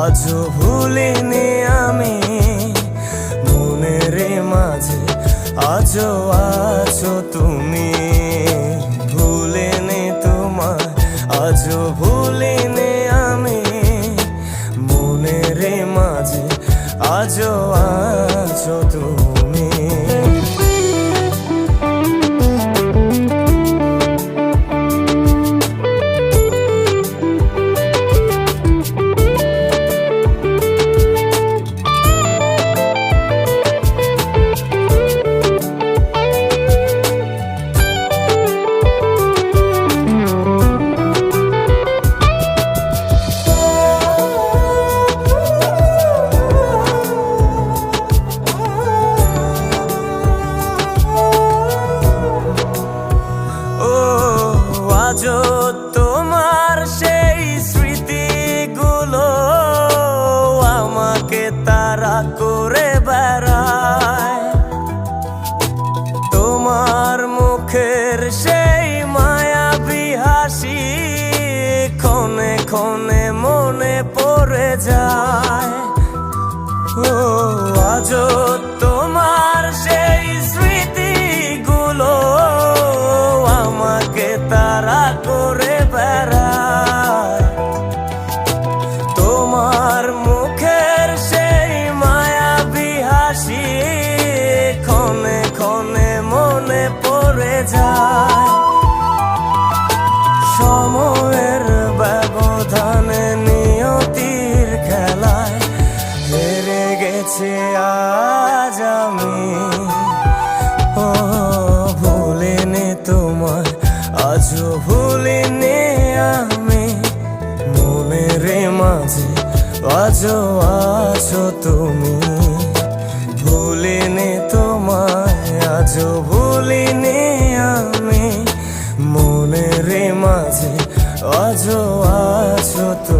আজও ভুলিনি আমি। মনের মাঝে আজ আছো তুমি। ভুলিনি তোমার আজও ভুলিনি আমি। মনের মাঝে আজও আছো তুমি। con él. ও তোমায়, আজও আমি। মনের মাঝে আছো তুমি। ভুলিনি তোমায়, আজও ভুলিনি আমি। মনের মাঝে আজও আছো তুমি।